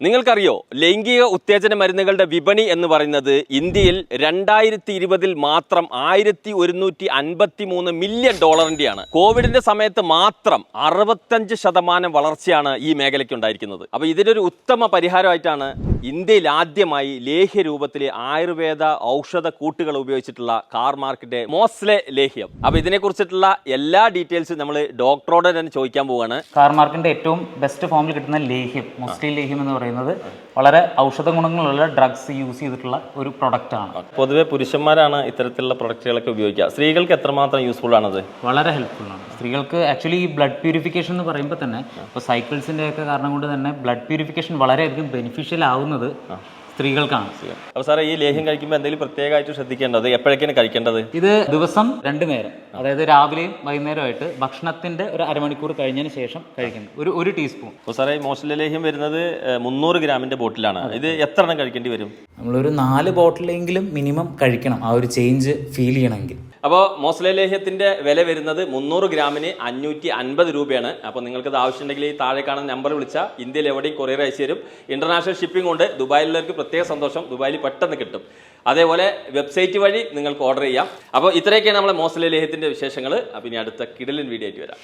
നിങ്ങൾക്കറിയോ ലൈംഗിക ഉത്തേജന മരുന്നുകളുടെ വിപണി എന്ന് പറയുന്നത് ഇന്ത്യയിൽ രണ്ടായിരത്തി ഇരുപതിൽ മാത്രം ആയിരത്തി ഒരുന്നൂറ്റി അൻപത്തി മൂന്ന് മില്യൺ ഡോളറിന്റെയാണ്. കോവിഡിന്റെ സമയത്ത് മാത്രം അറുപത്തഞ്ച് ശതമാനം വളർച്ചയാണ് ഈ മേഖലയ്ക്ക് ഉണ്ടായിരിക്കുന്നത് അപ്പൊ ഇതിനൊരു ഉത്തമ പരിഹാരമായിട്ടാണ് ഇന്ത്യയിൽ ആദ്യമായി ലേഹ്യ രൂപത്തിലെ ആയുർവേദ ഔഷധ കൂട്ടുകൾ ഉപയോഗിച്ചിട്ടുള്ള കാർ മാർക്കിന്റെ മോസ്ലെ ലേഹ്യം. അപ്പൊ ഇതിനെക്കുറിച്ചിട്ടുള്ള എല്ലാ ഡീറ്റെയിൽസും നമ്മൾ ഡോക്ടറോട് തന്നെ ചോദിക്കാൻ പോവാണ് കാർ മാർക്കിന്റെ ഏറ്റവും ബെസ്റ്റ് ഫോമിൽ കിട്ടുന്ന ലേഹ്യം മൊസ്ലി ലേഹ്യം എന്ന് പറയുന്നത് വളരെ ഔഷധ ഗുണങ്ങളുള്ള ഡ്രഗ്സ് യൂസ് ചെയ്തിട്ടുള്ള ഒരു പ്രൊഡക്റ്റ് ആണ്. പൊതുവെ പുരുഷന്മാരാണ് ഇത്തരത്തിലുള്ള പ്രൊഡക്റ്റുകളൊക്കെ ഉപയോഗിക്കുക. സ്ത്രീകൾക്ക് എത്രമാത്രം യൂസ്ഫുൾ ആണത്? വളരെ ഹെൽപ്ഫുൾ ആണ്. സ്ത്രീകൾക്ക് ആക്ച്വലി ഈ ബ്ലഡ് പ്യൂരിഫിക്കേഷൻ എന്ന് പറയുമ്പോൾ തന്നെ ഇപ്പോൾ സൈക്കിൾസിന്റെ ഒക്കെ കാരണം കൊണ്ട് തന്നെ ബ്ലഡ് പ്യൂരിഫിക്കേഷൻ വളരെയധികം ബെനിഫിഷ്യൽ ആവുന്നത് സ്ത്രീകൾക്കാണ്. അപ്പോൾ സാറേ ഈ ലേഹ്യം കഴിക്കുമ്പോൾ എന്തെങ്കിലും പ്രത്യേകമായിട്ട് ശ്രദ്ധിക്കേണ്ടത്? എപ്പോഴൊക്കെയാണ് കഴിക്കേണ്ടത്? ഇത് ദിവസം രണ്ടു നേരം. അതായത് രാവിലെയും വൈകുന്നേരമായിട്ട് ഭക്ഷണത്തിന്റെ ഒരു അരമണിക്കൂർ കഴിഞ്ഞതിന് ശേഷം കഴിക്കുന്നത് ഒരു ഒരു ടീസ്പൂൺ. അപ്പോൾ സാറേ ഈ മോഷണ ലേഹ്യം വരുന്നത് മുന്നൂറ് ഗ്രാമിന്റെ ബോട്ടിലാണ്. ഇത് എത്ര എണ്ണം കഴിക്കേണ്ടി വരും? നമ്മളൊരു നാല് ബോട്ടിലെങ്കിലും മിനിമം കഴിക്കണം. ആ ഒരു ചേഞ്ച് ഫീൽ ചെയ്യണമെങ്കിൽ. അപ്പോൾ മോസ്ല ലേഹ്യത്തിന്റെ വില വരുന്നത് മുന്നൂറ് ഗ്രാമിന് അഞ്ഞൂറ്റി അൻപത് രൂപയാണ്. അപ്പോൾ നിങ്ങൾക്കത് ആവശ്യമുണ്ടെങ്കിൽ ഈ താഴെ കാണുന്ന നമ്പർ വിളിച്ചാൽ ഇന്ത്യയിൽ എവിടെയും കൊറിയർ അയച്ചു തരും. ഇന്റർനാഷണൽ ഷിപ്പിംഗ് കൊണ്ട് ദുബായിലുള്ളവർക്ക് പ്രത്യേക സന്തോഷം. ദുബായിൽ പെട്ടെന്ന് കിട്ടും. അതേപോലെ വെബ്സൈറ്റ് വഴി നിങ്ങൾക്ക് ഓർഡർ ചെയ്യാം. അപ്പോൾ ഇത്രയൊക്കെയാണ് നമ്മളെ മോസ്ല ലേഹ്യത്തിന്റെ വിശേഷങ്ങൾ അപ്പോൾ ഇനി അടുത്ത കിടലിൻ വീഡിയോ ആയിട്ട് വരാം.